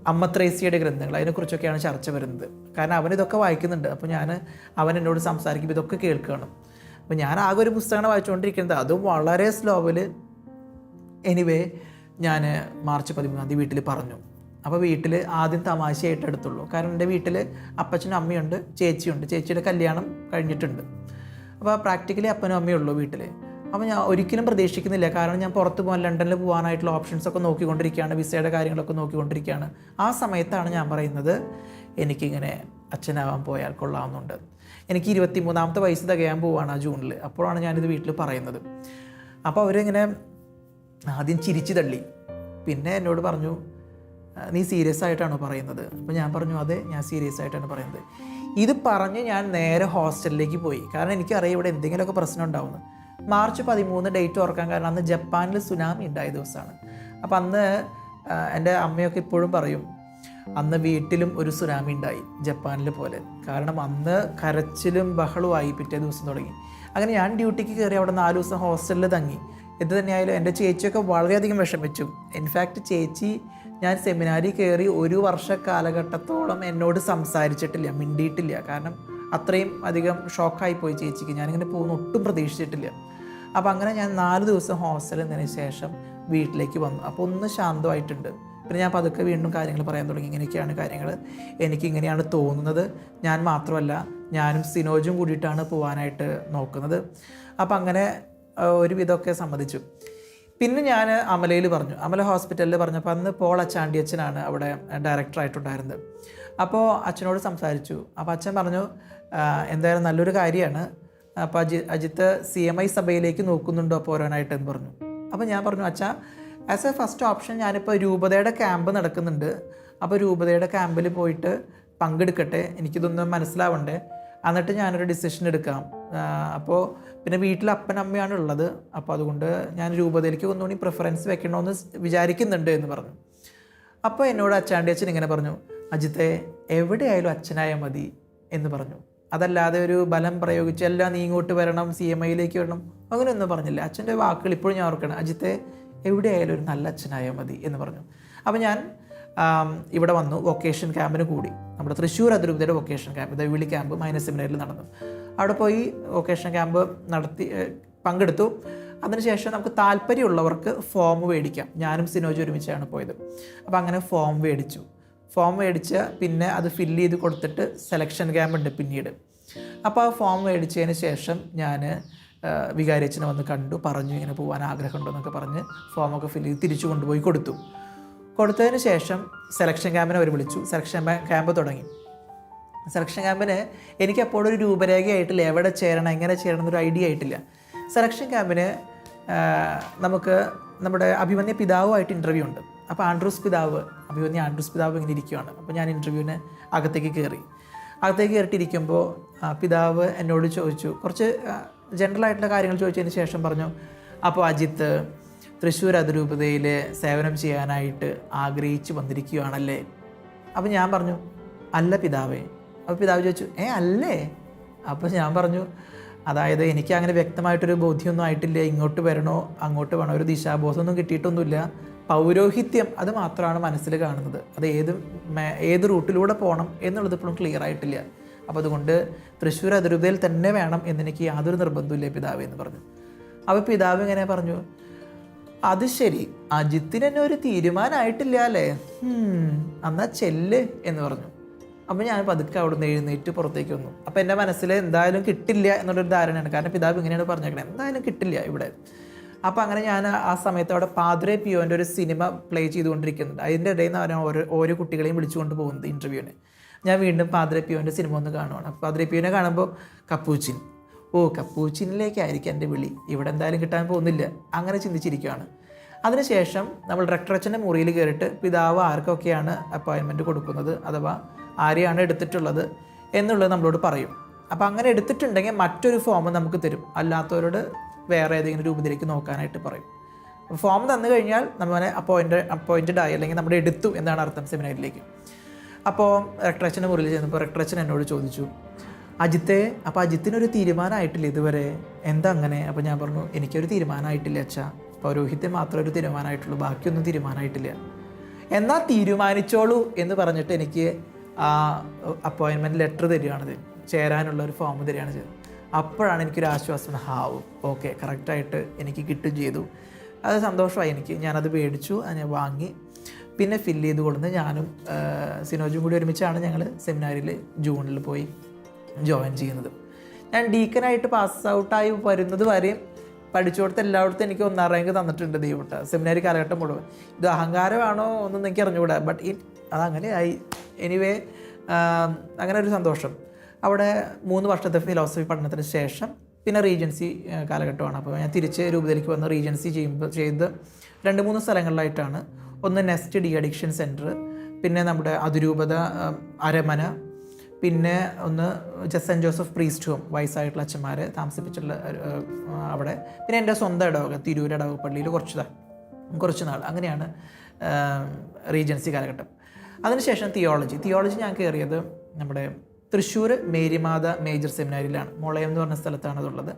അമ്മത്രേസിയുടെ ഗ്രന്ഥങ്ങൾ അതിനെക്കുറിച്ചൊക്കെയാണ് ചർച്ച വരുന്നത്. കാരണം അവൻ ഇതൊക്കെ വായിക്കുന്നുണ്ട്. അപ്പോൾ ഞാൻ അവൻ എന്നോട് സംസാരിക്കുമ്പോൾ ഇതൊക്കെ കേൾക്കുകയാണ്. അപ്പോൾ ഞാൻ ആകെ ഒരു പുസ്തകമാണ് വായിച്ചുകൊണ്ടിരിക്കുന്നത്. അതും വളരെ സ്ലോവിൽ എനിവേ ഞാൻ മാർച്ച് പതിമൂന്നാം തീയതി വീട്ടിൽ പറഞ്ഞു. അപ്പോൾ വീട്ടിൽ ആദ്യം തമാശയായിട്ട് എടുത്തുള്ളൂ. കാരണം എന്റെ വീട്ടിൽ അപ്പച്ചനും അമ്മയുണ്ട് ചേച്ചിയുണ്ട്. ചേച്ചിയുടെ കല്യാണം കഴിഞ്ഞിട്ടുണ്ട്. അപ്പോൾ പ്രാക്ടിക്കലി അപ്പനും അമ്മയും ഉള്ളൂ വീട്ടിൽ അപ്പോൾ ഞാൻ ഒരിക്കലും പ്രതീക്ഷിക്കുന്നില്ല. കാരണം ഞാൻ പുറത്ത് പോകാൻ ലണ്ടനിൽ പോകാനായിട്ടുള്ള ഓപ്ഷൻസ് ഒക്കെ നോക്കിക്കൊണ്ടിരിക്കുകയാണ്. വിസയുടെ കാര്യങ്ങളൊക്കെ നോക്കിക്കൊണ്ടിരിക്കുകയാണ്. ആ സമയത്താണ് ഞാൻ പറയുന്നത് എനിക്കിങ്ങനെ അച്ഛനാവാൻ പോയാൽ കൊള്ളാവുന്നുണ്ട്. എനിക്ക് ഇരുപത്തി മൂന്നാമത്തെ വയസ്സ് തികയാൻ പോവാണ് ആ ജൂണിൽ അപ്പോഴാണ് ഞാനിത് വീട്ടിൽ പറയുന്നത്. അപ്പോൾ അവരിങ്ങനെ ആദ്യം ചിരിച്ചു തള്ളി. പിന്നെ എന്നോട് പറഞ്ഞു "ആ, നീ സീരിയസ് ആയിട്ടാണോ പറയുന്നത്? അപ്പോൾ ഞാൻ പറഞ്ഞു അതെ ഞാൻ സീരിയസ് ആയിട്ടാണ് പറയുന്നത്. ഇത് പറഞ്ഞ് ഞാൻ നേരെ ഹോസ്റ്റലിലേക്ക് പോയി. കാരണം എനിക്കറിയാം ഇവിടെ എന്തെങ്കിലുമൊക്കെ പ്രശ്നം ഉണ്ടാവുന്നു മാർച്ച് പതിമൂന്ന് ഡേറ്റ് ഓർക്കാൻ കാരണം അന്ന് ജപ്പാനിൽ സുനാമി ഉണ്ടായ ദിവസമാണ്. അപ്പം അന്ന് എന്റെ അമ്മയൊക്കെ ഇപ്പോഴും പറയും അന്ന് വീട്ടിലും ഒരു സുനാമി ഉണ്ടായി ജപ്പാനിൽ പോലെ. കാരണം അന്ന് കരച്ചിലും ബഹളുമായി പിറ്റേ ദിവസം തുടങ്ങി. അങ്ങനെ ഞാൻ ഡ്യൂട്ടിക്ക് കയറി അവിടെ നാല് ദിവസം ഹോസ്റ്റലിൽ തങ്ങി. എന്ത് തന്നെയായാലും എന്റെ ചേച്ചിയൊക്കെ വളരെയധികം വിഷമിച്ചു. ഇൻഫാക്റ്റ് ചേച്ചി ഞാൻ സെമിനാരിൽ കയറി ഒരു വർഷ കാലഘട്ടത്തോളം എന്നോട് സംസാരിച്ചിട്ടില്ല മിണ്ടിയിട്ടില്ല. കാരണം അത്രയും അധികം ഷോക്കായി പോയി ചേച്ചിക്ക്. ഞാനിങ്ങനെ പോകുന്ന ഒട്ടും പ്രതീക്ഷിച്ചിട്ടില്ല. അപ്പോൾ അങ്ങനെ ഞാൻ നാല് ദിവസം ഹോസ്റ്റലിൽ നിന്നതിന് ശേഷം വീട്ടിലേക്ക് വന്നു. അപ്പോൾ ഒന്ന് ശാന്തമായിട്ടുണ്ട്. പിന്നെ ഞാൻ പതുക്കെ വീണ്ടും കാര്യങ്ങൾ പറയാൻ തുടങ്ങി. ഇങ്ങനെയൊക്കെയാണ് കാര്യങ്ങൾ. എനിക്ക് ഇങ്ങനെയാണ് തോന്നുന്നത്. ഞാൻ മാത്രമല്ല ഞാനും സിനോജും കൂടിയിട്ടാണ് പോകാനായിട്ട് നോക്കുന്നത്. അപ്പോൾ അങ്ങനെ ഒരുവിധമൊക്കെ സമ്മതിച്ചു. പിന്നെ ഞാൻ അമലയിൽ പറഞ്ഞു. അമല ഹോസ്പിറ്റലിൽ പറഞ്ഞപ്പോൾ അന്ന് പോൾ അച്ചാണ്ടി അച്ഛനാണ് അവിടെ ഡയറക്ടറായിട്ടുണ്ടായിരുന്നത്. അപ്പോൾ അച്ഛനോട് സംസാരിച്ചു. അപ്പോൾ അച്ഛൻ പറഞ്ഞു എന്തായാലും നല്ലൊരു കാര്യമാണ്. അപ്പോൾ Aji Ajith C M I സഭയിലേക്ക് നോക്കുന്നുണ്ടോ പോരാനായിട്ട് എന്ന് പറഞ്ഞു. അപ്പോൾ ഞാൻ പറഞ്ഞു അച്ഛാ ആസ് എ ഫസ്റ്റ് ഓപ്ഷൻ ഞാനിപ്പോൾ രൂപതയുടെ ക്യാമ്പ് നടക്കുന്നുണ്ട്. അപ്പോൾ രൂപതയുടെ ക്യാമ്പിൽ പോയിട്ട് പങ്കെടുക്കട്ടെ. എനിക്കിതൊന്നും മനസ്സിലാവണ്ടേ? എന്നിട്ട് ഞാനൊരു ഡിസിഷൻ എടുക്കാം. അപ്പോൾ പിന്നെ വീട്ടിൽ അപ്പനമ്മയാണ് ഉള്ളത്. അപ്പോൾ അതുകൊണ്ട് ഞാൻ രൂപതയിലേക്ക് ഒന്നുകൂടി പ്രിഫറൻസ് വെക്കണമെന്ന് വിചാരിക്കുന്നുണ്ട് എന്ന് പറഞ്ഞു. അപ്പോൾ എന്നോട് അച്ചാണ്ടി അച്ഛൻ ഇങ്ങനെ പറഞ്ഞു അജിത്തെ എവിടെയായാലും അച്ഛനായ മതി എന്ന് പറഞ്ഞു. അതല്ലാതെ ഒരു ബലം പ്രയോഗിച്ച് എല്ലാം നീ ഇങ്ങോട്ട് വരണം സി എം ഐയിലേക്ക് വരണം അങ്ങനെയൊന്നും പറഞ്ഞില്ല. അച്ഛന്റെ വാക്കുകൾ ഇപ്പോഴും ഞാൻ ഓർക്കണം അജിത്തെ എവിടെയായാലും ഒരു നല്ല അച്ഛനായാൽ മതി എന്ന് പറഞ്ഞു. അപ്പോൾ ഞാൻ ഇവിടെ വന്നു വൊക്കേഷൻ ക്യാമ്പിന് കൂടി. നമ്മുടെ തൃശ്ശൂർ അതിരൂപതയുടെ വൊക്കേഷൻ ക്യാമ്പ് ദൈവിളി ക്യാമ്പ് മൈനസ് സെമിനാറിൽ നടന്നു. അവിടെ പോയി വൊക്കേഷൻ ക്യാമ്പ് നടത്തി പങ്കെടുത്തു. അതിനുശേഷം നമുക്ക് താല്പര്യമുള്ളവർക്ക് ഫോം മേടിക്കാം. ഞാനും സിനോജ് ഒരുമിച്ചാണ് പോയത്. അപ്പോൾ അങ്ങനെ ഫോം മേടിച്ചു. ഫോം മേടിച്ച് പിന്നെ അത് ഫില്ല് ചെയ്ത് കൊടുത്തിട്ട് സെലക്ഷൻ ക്യാമ്പ് ഉണ്ട് പിന്നീട്. അപ്പോൾ ആ ഫോം മേടിച്ചതിന് ശേഷം ഞാൻ വികാരിയച്ഛനെ വന്ന് കണ്ടു. പറഞ്ഞു ഇങ്ങനെ പോകാൻ ആഗ്രഹമുണ്ടോ എന്നൊക്കെ പറഞ്ഞ് ഫോമൊക്കെ ഫില്ല് ചെയ്ത് തിരിച്ചു കൊണ്ടുപോയി കൊടുത്തു. കൊടുത്തതിന് ശേഷം സെലക്ഷൻ ക്യാമ്പിനെ അവർ വിളിച്ചു. സെലക്ഷൻ ക്യാമ്പ് തുടങ്ങി. സെലക്ഷൻ ക്യാമ്പിന് എനിക്ക് അപ്പോൾ ഒരു രൂപരേഖയായിട്ടില്ല എവിടെ ചേരണം എങ്ങനെ ചേരണം എന്നൊരു ഐഡിയ ആയിട്ടില്ല. സെലക്ഷൻ ക്യാമ്പിന് നമുക്ക് നമ്മുടെ അഭിമന്യ പിതാവുമായിട്ട് ഇന്റർവ്യൂ ഉണ്ട്. അപ്പോൾ ആൻഡ്രൂസ് പിതാവ് അഭിമന്യ ആൻഡ്രൂസ് പിതാവ് ഇങ്ങനെ ഇരിക്കുകയാണ് അപ്പോൾ ഞാൻ ഇന്റർവ്യൂവിന് അകത്തേക്ക് കയറി അകത്തേക്ക് കയറിയിട്ടിരിക്കുമ്പോൾ പിതാവ് എന്നോട് ചോദിച്ചു. കുറച്ച് ജനറൽ ആയിട്ടുള്ള കാര്യങ്ങൾ ചോദിച്ചതിന് ശേഷം പറഞ്ഞു അപ്പോൾ അജിത്ത് തൃശ്ശൂർ അതിരൂപതയിൽ സേവനം ചെയ്യാനായിട്ട് ആഗ്രഹിച്ചു വന്നിരിക്കുകയാണല്ലേ? അപ്പം ഞാൻ പറഞ്ഞു അല്ല പിതാവേ. അപ്പോൾ പിതാവ് ചോദിച്ചു ഏ അല്ലേ? അപ്പോൾ ഞാൻ പറഞ്ഞു അതായത് എനിക്ക് അങ്ങനെ വ്യക്തമായിട്ടൊരു ബോധ്യമൊന്നും ആയിട്ടില്ല. ഇങ്ങോട്ട് വരണോ അങ്ങോട്ട് വേണോ ഒരു ദിശാബോധമൊന്നും കിട്ടിയിട്ടൊന്നുമില്ല. പൗരോഹിത്യം അത് മാത്രമാണ് മനസ്സിൽ കാണുന്നത്. അത് ഏത് ഏത് റൂട്ടിലൂടെ പോകണം എന്നുള്ളത് ഇപ്പോഴും ക്ലിയർ ആയിട്ടില്ല. അപ്പോൾ അതുകൊണ്ട് തൃശ്ശൂർ അതിരൂപതയിൽ തന്നെ വേണം എന്നെനിക്ക് യാതൊരു നിർബന്ധമില്ല പിതാവ് എന്ന് പറഞ്ഞു. അപ്പോൾ പിതാവ് ഇങ്ങനെ പറഞ്ഞു അത് ശരി. അജിത്തിന് തന്നെ ഒരു തീരുമാനമായിട്ടില്ല അല്ലേ? എന്നാ ചെല്ല് എന്ന് പറഞ്ഞു. അപ്പോൾ ഞാൻ പതുക്കെ അവിടെ നിന്ന് എഴുന്നേറ്റ് പുറത്തേക്ക് വന്നു. അപ്പോൾ എന്റെ മനസ്സിൽ എന്തായാലും കിട്ടില്ല എന്നുള്ളൊരു ധാരണയാണ്. കാരണം പിതാവ് ഇങ്ങനെയാണ് പറഞ്ഞേക്കണേ. എന്തായാലും കിട്ടില്ല ഇവിടെ. അപ്പോൾ അങ്ങനെ ഞാൻ ആ സമയത്ത് അവിടെ പാദ്രെ പിയോന്റെ ഒരു സിനിമ പ്ലേ ചെയ്തുകൊണ്ടിരിക്കുന്നുണ്ട്. അതിന്റെ ഇടയിൽ നിന്ന് ഓരോ ഓരോ കുട്ടികളെയും വിളിച്ചുകൊണ്ട് പോകുന്നത് ഇന്റർവ്യൂവിന് ഞാൻ വീണ്ടും പാദ്രെ പിയോന്റെ സിനിമ ഒന്ന് കാണുവാണ്. പാദ്രെ പിയോനെ കാണുമ്പോൾ കപ്പൂച്ചിൻ. ഓ കപ്പൂച്ചിനിലേക്കായിരിക്കും എന്റെ വിളി. ഇവിടെ എന്തായാലും കിട്ടാൻ പോകുന്നില്ല. അങ്ങനെ ചിന്തിച്ചിരിക്കുകയാണ് അതിനുശേഷം നമ്മൾ ഡയറക്ടറച്ചന്റെ മുറിയിൽ കയറിയിട്ട് പിതാവ് ആർക്കൊക്കെയാണ് അപ്പോയിൻമെന്റ് കൊടുക്കുന്നത്? അഥവാ ആരെയാണ് എടുത്തിട്ടുള്ളത്? എന്നുള്ളത് നമ്മളോട് പറയും. അപ്പോൾ അങ്ങനെ എടുത്തിട്ടുണ്ടെങ്കിൽ മറ്റൊരു ഫോം നമുക്ക് തരും. അല്ലാത്തവരോട് വേറെ ഏതെങ്കിലും രൂപത്തിലേക്ക് നോക്കാനായിട്ട് പറയും. ഫോം തന്നു കഴിഞ്ഞാൽ നമ്മളെ അപ്പോയിന്റ് അപ്പോയിന്റഡ് ആയി അല്ലെങ്കിൽ നമ്മുടെ എടുത്തു എന്നാണ് അർത്ഥം സെമിനാരിലേക്ക് അപ്പോൾ റെക്ടറച്ചന്റെ മുറിയിൽ ചെന്നപ്പോൾ റെക്ടറച്ചൻ എന്നോട് ചോദിച്ചു അജിത്തെ അപ്പോൾ അജിത്തിനൊരു തീരുമാനമായിട്ടില്ല ഇതുവരെ? എന്താ അങ്ങനെ? അപ്പോൾ ഞാൻ പറഞ്ഞു എനിക്കൊരു തീരുമാനമായിട്ടില്ല അച്ഛാ. പൗരോഹിത്യം മാത്രമേ ഒരു തീരുമാനമായിട്ടുള്ളൂ ബാക്കിയൊന്നും തീരുമാനമായിട്ടില്ല എന്നാൽ തീരുമാനിച്ചോളൂ എന്ന് പറഞ്ഞിട്ട് എനിക്ക് ആ അപ്പോയിൻമെന്റ് ലെറ്റർ തരികയാണിത് ചേരാനുള്ള ഒരു ഫോം തരികയാണ് ചെയ്തത്. അപ്പോഴാണ് എനിക്കൊരു ആശ്വാസം. ഹാവ്. ഓക്കെ കറക്റ്റായിട്ട് എനിക്ക് കിട്ടും ചെയ്തു. അത് സന്തോഷമായി എനിക്ക്. ഞാനത് മേടിച്ചു അത് ഞാൻ വാങ്ങി. പിന്നെ ഫില്ല് ചെയ്ത് കൊടുത്ത് ഞാനും സിനോജും കൂടി ഒരുമിച്ചാണ് ഞങ്ങൾ സെമിനാരിൽ ജൂണിൽ പോയി. ജോയിൻ ചെയ്യുന്നത്. ഞാൻ ഡീക്കനായിട്ട് പാസ് ഔട്ടായി വരുന്നത് വരെയും പഠിച്ചു കൊടുത്ത എല്ലായിടത്തും എനിക്ക് ഒന്നാം റാങ്ക് തന്നിട്ടുണ്ട് ദൈവട്ട സെമിനാരി കാലഘട്ടം മുഴുവൻ. ഇത് അഹങ്കാരമാണോ ഒന്നും എനിക്ക് അറിഞ്ഞുകൂടാ. ബട്ട് ഇൻ അതങ്ങനെ ആയി എനിവേ അങ്ങനെ ഒരു സന്തോഷം. അവിടെ മൂന്ന് വർഷത്തെ ഫിലോസഫി പഠനത്തിന് ശേഷം പിന്നെ റീജൻസി കാലഘട്ടമാണ്. അപ്പോൾ ഞാൻ തിരിച്ച് രൂപതയിലേക്ക് വന്ന് റീജൻസി ചെയ്യുമ്പോൾ ചെയ്ത് രണ്ട് മൂന്ന് സ്ഥലങ്ങളിലായിട്ടാണ്. ഒന്ന് നെസ്റ്റ് ഡി അഡിക്ഷൻ സെന്റർ പിന്നെ നമ്മുടെ അതിരൂപത അരമന പിന്നെ ഒന്ന് ജസ് സെന്റ് ജോസഫ് പ്രീസ്റ്റ് വയസ്സായിട്ടുള്ള അച്ഛന്മാർ താമസിപ്പിച്ചിട്ടുള്ള അവിടെ. പിന്നെ എന്റെ സ്വന്തം ഇടവക തിരൂർ ഇടവക പള്ളിയിൽ കുറച്ച് കുറച്ച് നാൾ. അങ്ങനെയാണ് റീജൻസി കാലഘട്ടം. അതിനുശേഷം തിയോളജി. തിയോളജി ഞാൻ കയറിയത് നമ്മുടെ തൃശ്ശൂർ മേരിമാത മേജർ സെമിനാരിയിലാണ്. മുളയം എന്ന് പറഞ്ഞ സ്ഥലത്താണ് അതുള്ളത്.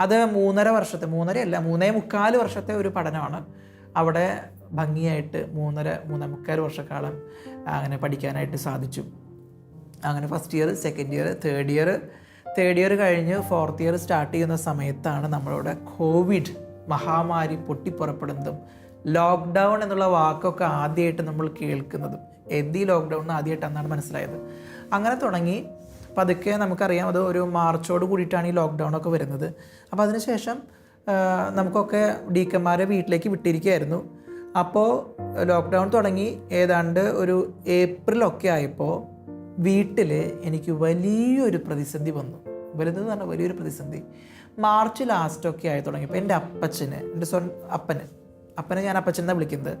അത് മൂന്നര വർഷത്തെ മൂന്നര അല്ല മൂന്നേ മുക്കാൽ വർഷത്തെ ഒരു പഠനമാണ്. അവിടെ ഭംഗിയായിട്ട് മൂന്നര മൂന്നേ മുക്കാൽ വർഷക്കാലം അങ്ങനെ പഠിക്കാനായിട്ട് സാധിച്ചു. അങ്ങനെ first year second year third year third year കഴിഞ്ഞ് ഫോർത്ത് ഇയർ സ്റ്റാർട്ട് ചെയ്യുന്ന സമയത്താണ് നമ്മളിവിടെ കോവിഡ് മഹാമാരി പൊട്ടിപ്പുറപ്പെടുന്നതും ലോക്ക്ഡൗൺ എന്നുള്ള വാക്കൊക്കെ ആദ്യമായിട്ട് നമ്മൾ കേൾക്കുന്നതും. എന്ത് ഈ ലോക്ക്ഡൗൺ ആദ്യമായിട്ട് അന്നാണ് മനസ്സിലായത്? അങ്ങനെ തുടങ്ങി. പതുക്കെ നമുക്കറിയാം അത് ഒരു മാർച്ചോട് കൂടിയിട്ടാണ് ഈ ലോക്ക്ഡൗൺ ഒക്കെ വരുന്നത്. അപ്പോൾ അതിനുശേഷം നമുക്കൊക്കെ ഡീക്കന്മാരെ വീട്ടിലേക്ക് വിട്ടിരിക്കുകയായിരുന്നു. അപ്പോൾ ലോക്ക്ഡൗൺ തുടങ്ങി. ഏതാണ്ട് ഒരു ഏപ്രിലൊക്കെ ആയപ്പോൾ വീട്ടിൽ എനിക്ക് വലിയൊരു പ്രതിസന്ധി വന്നു. വലുതെന്ന് പറഞ്ഞാൽ വലിയൊരു പ്രതിസന്ധി. മാർച്ച് ലാസ്റ്റൊക്കെ ആയി തുടങ്ങിയപ്പോൾ എന്റെ അപ്പച്ചന് എന്റെ സ്വ അപ്പന് അപ്പനെ ഞാൻ അപ്പച്ചനെന്നാണ് വിളിക്കുന്നത്?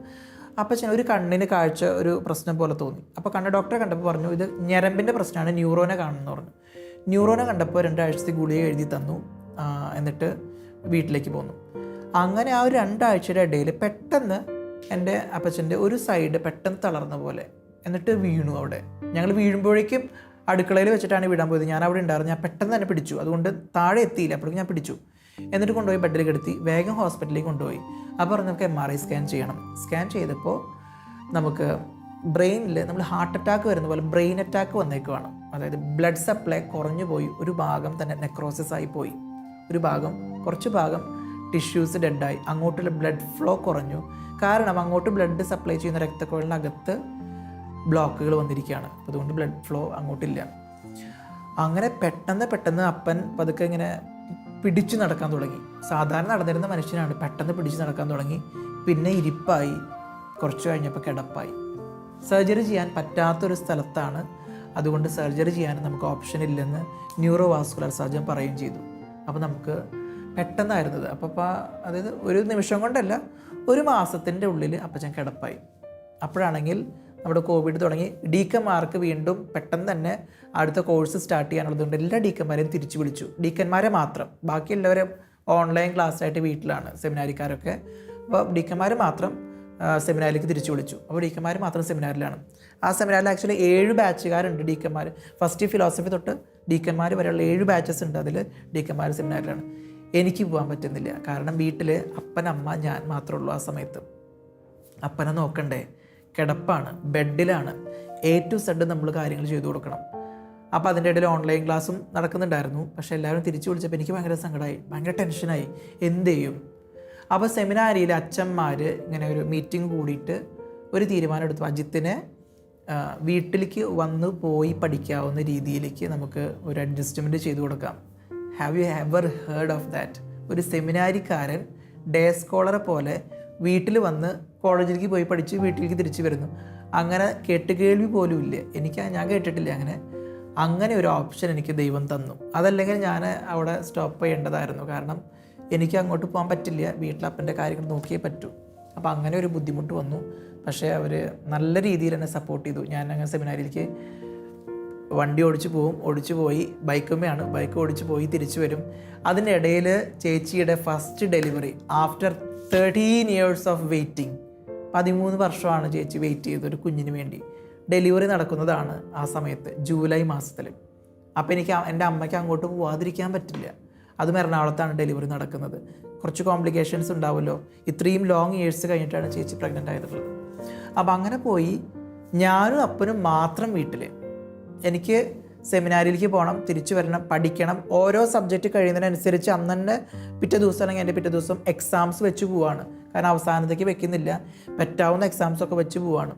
അപ്പച്ചൻ ഒരു കണ്ണിന് കാഴ്ച ഒരു പ്രശ്നം പോലെ തോന്നി. അപ്പോൾ കണ്ണ് ഡോക്ടറെ കണ്ടപ്പോൾ പറഞ്ഞു ഇത് ഞരമ്പിന്റെ പ്രശ്നമാണ് ന്യൂറോനെ കാണുമെന്ന് പറഞ്ഞു. ന്യൂറോനെ കണ്ടപ്പോൾ രണ്ടാഴ്ചത്തെ ഗുളിക എഴുതി തന്നു എന്നിട്ട് വീട്ടിലേക്ക് പോന്നു. അങ്ങനെ ആ ഒരു രണ്ടാഴ്ചയുടെ ഇടയിൽ പെട്ടെന്ന് എന്റെ അപ്പച്ചന്റെ ഒരു സൈഡ് പെട്ടെന്ന് തളർന്ന പോലെ എന്നിട്ട് വീണു അവിടെ. ഞങ്ങൾ വീഴുമ്പോഴേക്കും അടുക്കളയിൽ വെച്ചിട്ടാണ് വിടാൻ പോയത്. ഞാൻ അവിടെ ഉണ്ടായിരുന്നു. ഞാൻ പെട്ടെന്ന് തന്നെ പിടിച്ചു. അതുകൊണ്ട് താഴെ എത്തിയില്ല. അപ്പോഴേക്കും ഞാൻ പിടിച്ചു. എന്നിട്ട് കൊണ്ടുപോയി ബെഡിൽ കിടത്തി വേഗം ഹോസ്പിറ്റലിലേക്ക് കൊണ്ടുപോയി. അപ്പോൾ പറഞ്ഞു നമുക്ക് എം ആർ ഐ സ്കാൻ ചെയ്യണം. സ്കാൻ ചെയ്തപ്പോൾ നമുക്ക് ബ്രെയിനിൽ നമ്മൾ ഹാർട്ട് അറ്റാക്ക് വരുന്ന പോലെ ബ്രെയിൻ അറ്റാക്ക് വന്നേക്കുവാണ്. അതായത് ബ്ലഡ് സപ്ലൈ കുറഞ്ഞു പോയി. ഒരു ഭാഗം തന്നെ നെക്രോസിസ് ആയി പോയി. ഒരു ഭാഗം കുറച്ച് ഭാഗം ടിഷ്യൂസ് ഡെഡായി അങ്ങോട്ടുള്ള ബ്ലഡ് ഫ്ലോ കുറഞ്ഞു. കാരണം അങ്ങോട്ട് ബ്ലഡ് സപ്ലൈ ചെയ്യുന്ന രക്തക്കുഴലിനകത്ത് ബ്ലോക്കുകൾ വന്നിരിക്കുകയാണ്. അതുകൊണ്ട് ബ്ലഡ് ഫ്ലോ അങ്ങോട്ടില്ല. അങ്ങനെ പെട്ടെന്ന് പെട്ടെന്ന് അപ്പൻ പതുക്കെ ഇങ്ങനെ പിടിച്ചു നടക്കാൻ തുടങ്ങി. സാധാരണ നടന്നിരുന്ന മനുഷ്യനാണ് പെട്ടെന്ന് പിടിച്ചു നടക്കാൻ തുടങ്ങി. പിന്നെ ഇരിപ്പായി. കുറച്ച് കഴിഞ്ഞപ്പോൾ കിടപ്പായി. സർജറി ചെയ്യാൻ പറ്റാത്തൊരു സ്ഥലത്താണ്. അതുകൊണ്ട് സർജറി ചെയ്യാൻ നമുക്ക് ഓപ്ഷൻ ഇല്ലെന്ന് ന്യൂറോ വാസ്കുലർ സർജൻ പറയുകയും ചെയ്തു. അപ്പോൾ നമുക്ക് പെട്ടെന്നായിരുന്നത്. അപ്പോൾ അതായത് ഒരു നിമിഷം കൊണ്ടല്ല ഒരു മാസത്തിന്റെ ഉള്ളിൽ അപ്പച്ചൻ കിടപ്പായി. അപ്പോഴാണെങ്കിൽ നമ്മുടെ കോവിഡ് തുടങ്ങി. ഡീക്കന്മാർക്ക് വീണ്ടും പെട്ടെന്ന് തന്നെ അടുത്ത കോഴ്സ് സ്റ്റാർട്ട് ചെയ്യാനുള്ളതുകൊണ്ട് എല്ലാ ഡീക്കന്മാരെയും തിരിച്ചു വിളിച്ചു. ഡീക്കന്മാരെ മാത്രം. ബാക്കിയുള്ളവരെ ഓൺലൈൻ ക്ലാസ് ആയിട്ട് വീട്ടിലാണ് സെമിനാരിക്കാരൊക്കെ. അപ്പോൾ ഡീക്കന്മാർ മാത്രം സെമിനാറിലേക്ക് തിരിച്ചു വിളിച്ചു. അപ്പോൾ ഡീക്കന്മാർ മാത്രം സെമിനാറിലാണ് ആ സെമിനാറിൽ ആക്ച്വലി ഏഴ് ബാച്ചുകാരുണ്ട് ഡീക്കന്മാർ ഫസ്റ്റ് ഫിലോസഫി തൊട്ട് ഡീക്കന്മാർ വരെയുള്ള ഏഴ് ബാച്ചസ് ഉണ്ട് അതിൽ ഡീക്കന്മാർ സെമിനാറിലാണ് എനിക്ക് പോകാൻ പറ്റുന്നില്ല. കാരണം വീട്ടിൽ അപ്പൻ അമ്മ ഞാൻ മാത്രമേ ഉള്ളൂ ആ സമയത്ത്. അപ്പനെ നോക്കണ്ടേ? കിടപ്പാണ് ബെഡിലാണ്. എ ടു സെഡ് നമ്മൾ കാര്യങ്ങൾ ചെയ്തു കൊടുക്കണം. അപ്പോൾ അതിന്റെ ഇടയിൽ ഓൺലൈൻ ക്ലാസ്സും നടക്കുന്നുണ്ടായിരുന്നു. പക്ഷേ എല്ലാവരും തിരിച്ചു വിളിച്ചപ്പോൾ എനിക്ക് ഭയങ്കര സങ്കടമായി ഭയങ്കര ടെൻഷനായി എന്ത് ചെയ്യും? അപ്പോൾ സെമിനാരിയിൽ അച്ഛന്മാർ ഇങ്ങനെ ഒരു മീറ്റിംഗ് കൂടിയിട്ട് ഒരു തീരുമാനം എടുത്തു. അജിത്തിനെ വീട്ടിലേക്ക് വന്ന് പോയി പഠിക്കാവുന്ന രീതിയിലേക്ക് നമുക്ക് ഒരു അഡ്ജസ്റ്റ്മെന്റ് ചെയ്തു കൊടുക്കാം. Have you ever heard of that ഒരു സെമിനാരിക്കാരൻ ഡേ സ്കോളറെ പോലെ വീട്ടിൽ വന്ന് കോളേജിലേക്ക് പോയി പഠിച്ച് വീട്ടിലേക്ക് തിരിച്ചു വരുന്നു. അങ്ങനെ കേട്ടുകേൾവി പോലും ഇല്ല. എനിക്ക് ഞാൻ കേട്ടിട്ടില്ല അങ്ങനെ. അങ്ങനെ ഒരു ഓപ്ഷൻ എനിക്ക് ദൈവം തന്നു. അതല്ലെങ്കിൽ ഞാൻ അവിടെ സ്റ്റോപ്പ് ചെയ്യേണ്ടതായിരുന്നു. കാരണം എനിക്ക് അങ്ങോട്ട് പോകാൻ പറ്റില്ല. വീട്ടിലപ്പന്റെ കാര്യങ്ങൾ നോക്കിയേ പറ്റൂ. അപ്പോൾ അങ്ങനെ ഒരു ബുദ്ധിമുട്ട് വന്നു. പക്ഷേ അവർ നല്ല രീതിയിൽ എന്നെ സപ്പോർട്ട് ചെയ്തു. ഞാൻ അങ്ങനെ സെമിനാരിലേക്ക് വണ്ടി ഓടിച്ചു പോവും. ഓടിച്ചു പോയി ബൈക്കുമ്മയാണ്. ബൈക്ക് ഓടിച്ചു പോയി തിരിച്ചു വരും. അതിനിടയിൽ ചേച്ചിയുടെ first delivery after thirteen years of waiting പതിമൂന്ന് വർഷമാണ് ചേച്ചി വെയിറ്റ് ചെയ്തത് ഒരു കുഞ്ഞിന് വേണ്ടി ഡെലിവറി നടക്കുന്നതാണ് ആ സമയത്ത് ജൂലൈ മാസത്തിൽ അപ്പോൾ എനിക്ക് എന്റെ അമ്മയ്ക്ക് അങ്ങോട്ട് പോവാതിരിക്കാൻ പറ്റില്ല. അതും എറണാകുളത്താണ് ഡെലിവറി നടക്കുന്നത്. കുറച്ച് കോംപ്ലിക്കേഷൻസ് ഉണ്ടാവുമല്ലോ. ഇത്രയും ലോങ് ഇയേഴ്സ് കഴിഞ്ഞിട്ടാണ് ചേച്ചി പ്രഗ്നന്റ് ആയിട്ടുള്ളത് അപ്പോൾ അങ്ങനെ പോയി ഞാനും അപ്പനും മാത്രം വീട്ടിൽ എനിക്ക് സെമിനാരിലേക്ക് പോകണം തിരിച്ചു വരണം പഠിക്കണം. ഓരോ സബ്ജക്റ്റ് കഴിയുന്നതിനനുസരിച്ച് അന്ന് തന്നെ പിറ്റേ അല്ലെങ്കിൽ എന്റെ പിറ്റേ ദിവസം എക്സാംസ് വെച്ച് പോവാണ്. കാരണം അവസാനത്തേക്ക് വെക്കുന്നില്ല. പറ്റാവുന്ന എക്സാംസൊക്കെ വെച്ച് പോവാണ്.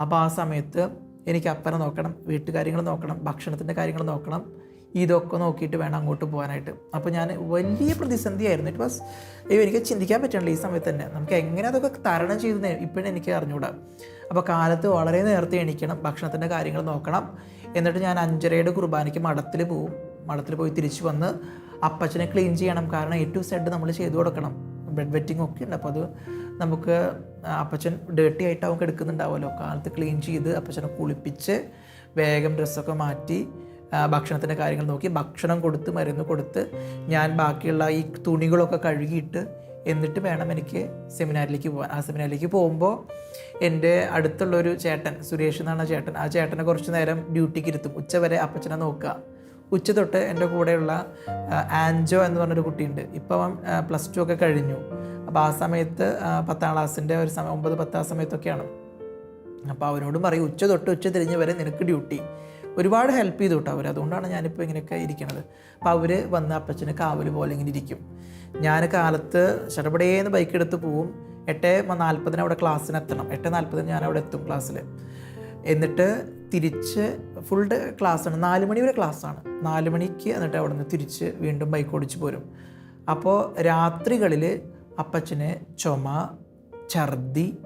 അപ്പോൾ ആ സമയത്ത് എനിക്ക് അപ്പനെ നോക്കണം വീട്ടുകാര്യങ്ങൾ നോക്കണം ഭക്ഷണത്തിന്റെ കാര്യങ്ങൾ നോക്കണം. ഇതൊക്കെ നോക്കിയിട്ട് വേണം അങ്ങോട്ട് പോകാനായിട്ട് അപ്പോൾ ഞാൻ വലിയ പ്രതിസന്ധിയായിരുന്നു. ഇറ്റ് വാസ് അയ്യോ എനിക്ക് ചിന്തിക്കാൻ പറ്റണില്ല ഈ സമയത്ത് തന്നെ. നമുക്ക് എങ്ങനെ അതൊക്കെ തരണം ചെയ്ത് ഇപ്പോഴും എനിക്ക് അറിഞ്ഞൂടാ. അപ്പോൾ കാലത്ത് വളരെ നേരത്തെ എണീക്കണം ഭക്ഷണത്തിന്റെ കാര്യങ്ങൾ നോക്കണം. എന്നിട്ട് ഞാൻ അഞ്ചരയുടെ കുർബാനയ്ക്ക് മഠത്തിൽ പോവും. മഠത്തിൽ പോയി തിരിച്ചു വന്ന് അപ്പച്ചനെ ക്ലീൻ ചെയ്യണം. കാരണം എ ടു സെഡ് നമ്മൾ ചെയ്തു കൊടുക്കണം. ബെഡ് വെറ്റിംഗ് ഒക്കെ ഉണ്ട് അപ്പോൾ അത് നമുക്ക് അപ്പച്ചൻ ഡേർട്ടി ആയിട്ട് അവൻ എടുക്കുന്നുണ്ടാവുമല്ലോ കാലത്ത് ക്ലീൻ ചെയ്ത് അപ്പച്ചനെ കുളിപ്പിച്ച് വേഗം ഡ്രസ്സൊക്കെ മാറ്റി ഭക്ഷണത്തിന്റെ കാര്യങ്ങൾ നോക്കി ഭക്ഷണം കൊടുത്ത് മരുന്ന് കൊടുത്ത് ഞാൻ ബാക്കിയുള്ള ഈ തുണികളൊക്കെ കഴുകിയിട്ട് എന്നിട്ട് വേണം എനിക്ക് സെമിനാറിലേക്ക് പോകാൻ ആ സെമിനാറിലേക്ക് പോകുമ്പോൾ എന്റെ അടുത്തുള്ളൊരു ചേട്ടൻ സുരേഷ് എന്നാണ് ചേട്ടൻ. ആ ചേട്ടനെ കുറച്ച് നേരം ഡ്യൂട്ടിക്ക് ഇരുത്തും. ഉച്ചവരെ അപ്പച്ചനെ നോക്കുക. ഉച്ച തൊട്ട് എന്റെ കൂടെയുള്ള ആൻജോ എന്ന് പറഞ്ഞൊരു കുട്ടിയുണ്ട്. ഇപ്പോൾ അവൻ പ്ലസ് ടു ഒക്കെ കഴിഞ്ഞു. അപ്പോൾ ആ സമയത്ത് പത്താം ക്ലാസ്സിന്റെ ഒരു സമയം ഒമ്പത് പത്താം സമയത്തൊക്കെയാണ്. അപ്പോൾ അവനോടും പറയും ഉച്ച തൊട്ട് ഉച്ച തിരിഞ്ഞ് വരെ നിനക്ക് ഡ്യൂട്ടി ഒരുപാട് ഹെൽപ്പ് ചെയ്തു കേട്ടോ അവർ അതുകൊണ്ടാണ് ഞാനിപ്പോൾ ഇങ്ങനെയൊക്കെ ഇരിക്കുന്നത് അപ്പോൾ അവർ വന്ന് അപ്പച്ചന് കാവൽ പോലെ ഇങ്ങനെ ഇരിക്കും. ഞാൻ കാലത്ത് ചടപടേന്ന് ബൈക്ക് എടുത്ത് പോവും. എട്ട് നാൽപ്പതിന് അവിടെ ക്ലാസ്സിന് എത്തണം. എട്ട് നാൽപ്പതിന് ഞാൻ അവിടെ എത്തും ക്ലാസ്സിൽ എന്നിട്ട് തിരിച്ച് ഫുൾ ഡേ ക്ലാസ്സാണ് നാല് മണി വരെ ക്ലാസ്സാണ് നാല് മണിക്ക് എന്നിട്ട് അവിടെ നിന്ന് തിരിച്ച് വീണ്ടും ബൈക്ക് ഓടിച്ച് പോരും. അപ്പോൾ രാത്രികളിൽ അപ്പച്ചന് ചുമ ഛർദി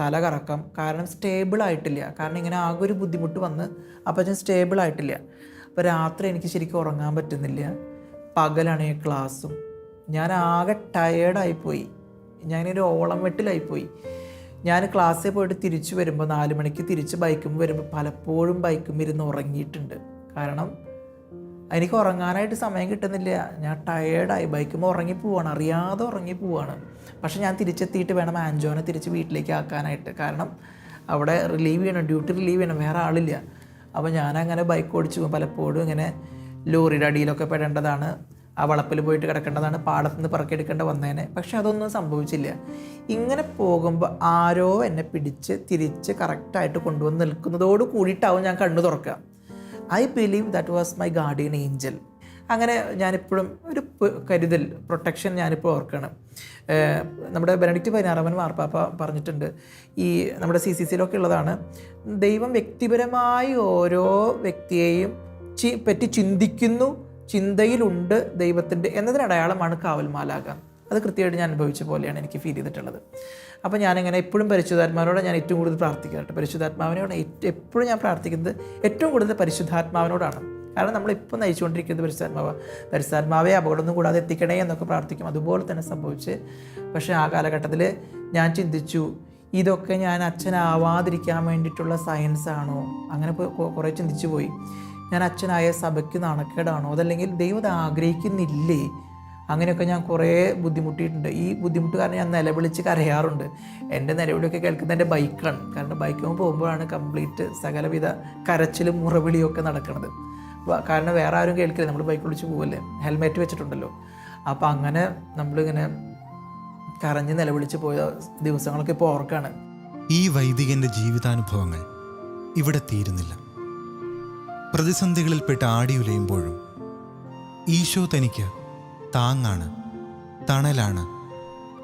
തലകറക്കം കാരണം സ്റ്റേബിൾ ആയിട്ടില്ല. കാരണം ഇങ്ങനെ ആകെ ഒരു ബുദ്ധിമുട്ട് വന്ന് അപ്പച്ചൻ സ്റ്റേബിൾ ആയിട്ടില്ല. അപ്പോൾ രാത്രി എനിക്ക് ശരിക്കും ഉറങ്ങാൻ പറ്റുന്നില്ല. പകലാണെങ്കിൽ ക്ലാസ്സും ഞാൻ ആകെ ടയേർഡായിപ്പോയി ഞാനൊരു ഓളം വെട്ടിലായിപ്പോയി ഞാൻ ക്ലാസ്സിൽ പോയിട്ട് തിരിച്ചു വരുമ്പോൾ നാല് മണിക്ക് തിരിച്ച് ബൈക്കും വരുമ്പോൾ പലപ്പോഴും ബൈക്കും ഇരുന്ന് ഉറങ്ങിയിട്ടുണ്ട്. കാരണം എനിക്ക് ഉറങ്ങാനായിട്ട് സമയം കിട്ടുന്നില്ല. ഞാൻ ടയേർഡായി ബൈക്കുമ്പോൾ ഉറങ്ങി പോവാണ്. അറിയാതെ ഉറങ്ങി പോവാണ്. പക്ഷെ ഞാൻ തിരിച്ചെത്തിയിട്ട് വേണം ആൻജോനെ തിരിച്ച് വീട്ടിലേക്ക് ആക്കാനായിട്ട്. കാരണം അവിടെ റിലീവ് ചെയ്യണം. ഡ്യൂട്ടി റിലീവ് ചെയ്യണം. വേറെ ആളില്ല. അപ്പോൾ ഞാനങ്ങനെ ബൈക്ക് ഓടിച്ചു പലപ്പോഴും ഇങ്ങനെ ലോറിയുടെ അടിയിലൊക്കെ പെടേണ്ടതാണ്. ആ വളപ്പിൽ പോയിട്ട് കിടക്കേണ്ടതാണ് പാടത്ത് നിന്ന് പറക്കിയെടുക്കേണ്ട വന്നേനെ. പക്ഷെ അതൊന്നും സംഭവിച്ചില്ല. ഇങ്ങനെ പോകുമ്പോൾ ആരോ എന്നെ പിടിച്ച് തിരിച്ച് കറക്റ്റായിട്ട് കൊണ്ടുവന്ന് നിൽക്കുന്നതോട് കൂടിയിട്ടാവും ഞാൻ കണ്ണു തുറക്കുക. I believe that was my guardian angel അങ്ങനെ ഞാനിപ്പോഴും ഒരു കരുതൽ പ്രൊട്ടക്ഷൻ ഞാനിപ്പോൾ ഓർക്കണം നമ്മുടെ ബെനഡിക്റ്റ് പതിനാറാമൻ മാർപ്പാപ്പ പറഞ്ഞിട്ടുണ്ട് ഈ നമ്മുടെ സി സി സിയിലൊക്കെ ഉള്ളതാണ് ദൈവം വ്യക്തിപരമായി ഓരോ വ്യക്തിയെയും പറ്റി ചിന്തിക്കുന്നു ചിന്തയിലുണ്ട് ദൈവത്തിന്റെ എന്നതിന് അടയാളമാണ് കാവൽമാലാക. അത് കൃത്യമായിട്ട് ഞാൻ അനുഭവിച്ച പോലെയാണ് എനിക്ക് ഫീൽ ചെയ്തിട്ടുള്ളത്. അപ്പോൾ ഞാനിങ്ങനെ എപ്പോഴും പരിശുദ്ധാത്മാവിനോട് ഞാൻ ഏറ്റവും കൂടുതൽ പ്രാർത്ഥിക്കാറുണ്ട്. പരിശുദ്ധാത്മാവിനോട് എപ്പോഴും ഞാൻ പ്രാർത്ഥിക്കുന്നത് ഏറ്റവും കൂടുതൽ പരിശുദ്ധാത്മാവിനോടാണ്. കാരണം നമ്മളിപ്പോൾ നയിച്ചുകൊണ്ടിരിക്കുന്നത് പരിശുദ്ധാത്മാവ്? പരിശുദ്ധാത്മാവെ അപകടമൊന്നും കൂടാതെ എത്തിക്കണേ എന്നൊക്കെ പ്രാർത്ഥിക്കും. അതുപോലെ തന്നെ സംഭവിച്ച്. പക്ഷേ ആ കാലഘട്ടത്തിൽ ഞാൻ ചിന്തിച്ചു ഇതൊക്കെ ഞാൻ അച്ഛനാവാതിരിക്കാൻ വേണ്ടിയിട്ടുള്ള സയൻസാണോ അങ്ങനെ കുറേ ചിന്തിച്ചു പോയി. ഞാൻ അച്ഛനായ സഭയ്ക്ക് നാണക്കേടാണോ? അതല്ലെങ്കിൽ ദൈവത ആഗ്രഹിക്കുന്നില്ലേ? അങ്ങനെയൊക്കെ ഞാൻ കുറേ ബുദ്ധിമുട്ടിയിട്ടുണ്ട്. ഈ ബുദ്ധിമുട്ട് കാരണം ഞാൻ നിലവിളിച്ച് കരയാറുണ്ട്. എന്റെ നിലവിളിയൊക്കെ കേൾക്കുന്ന എന്റെ ബൈക്കാണ്. കാരണം ബൈക്കുമ്പോൾ പോകുമ്പോഴാണ് കംപ്ലീറ്റ് സകലവിധ കരച്ചിലും മുറവിളിയും ഒക്കെ നടക്കുന്നത്. കാരണം വേറെ ആരും കേൾക്കില്ല. നമ്മൾ ബൈക്ക് വിളിച്ച് പോവല്ലേ? ഹെൽമെറ്റ് വെച്ചിട്ടുണ്ടല്ലോ. അപ്പോൾ അങ്ങനെ നമ്മളിങ്ങനെ കരഞ്ഞ് നിലവിളിച്ച് പോയ ദിവസങ്ങളൊക്കെ ഇപ്പോൾ ഓർക്കാണ്. ഈ വൈദികന്റെ ജീവിതാനുഭവങ്ങൾ ഇവിടെ തീരുന്നില്ല. പ്രതിസന്ധികളിൽപ്പെട്ട് ആടിയുലയുമ്പോഴും ഈശോ തനിക്ക് താങ്ങാണ് തണലാണ്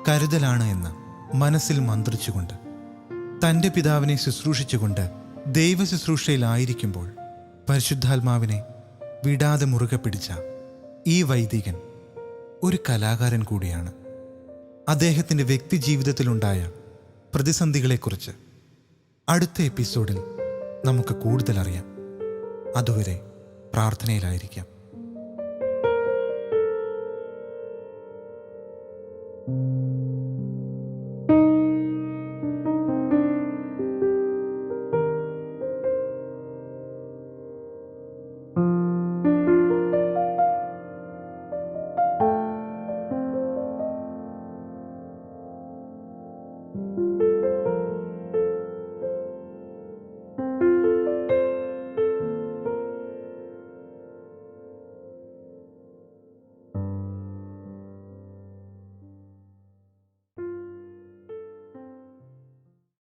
കരുതലാണ് എന്ന് മനസ്സിൽ മന്ത്രിച്ചുകൊണ്ട് തന്റെ പിതാവിനെ ശുശ്രൂഷിച്ചുകൊണ്ട് ദൈവ ശുശ്രൂഷയിലായിരിക്കുമ്പോൾ പരിശുദ്ധാത്മാവിനെ വിടാതെ മുറുകെ പിടിച്ച ഈ വൈദികൻ ഒരു കലാകാരൻ കൂടിയാണ്. അദ്ദേഹത്തിന്റെ വ്യക്തി ജീവിതത്തിലുണ്ടായ പ്രതിസന്ധികളെക്കുറിച്ച് അടുത്ത എപ്പിസോഡിൽ നമുക്ക് കൂടുതൽ അറിയാം അതുവരെ പ്രാർത്ഥനയിലായിരിക്കാം.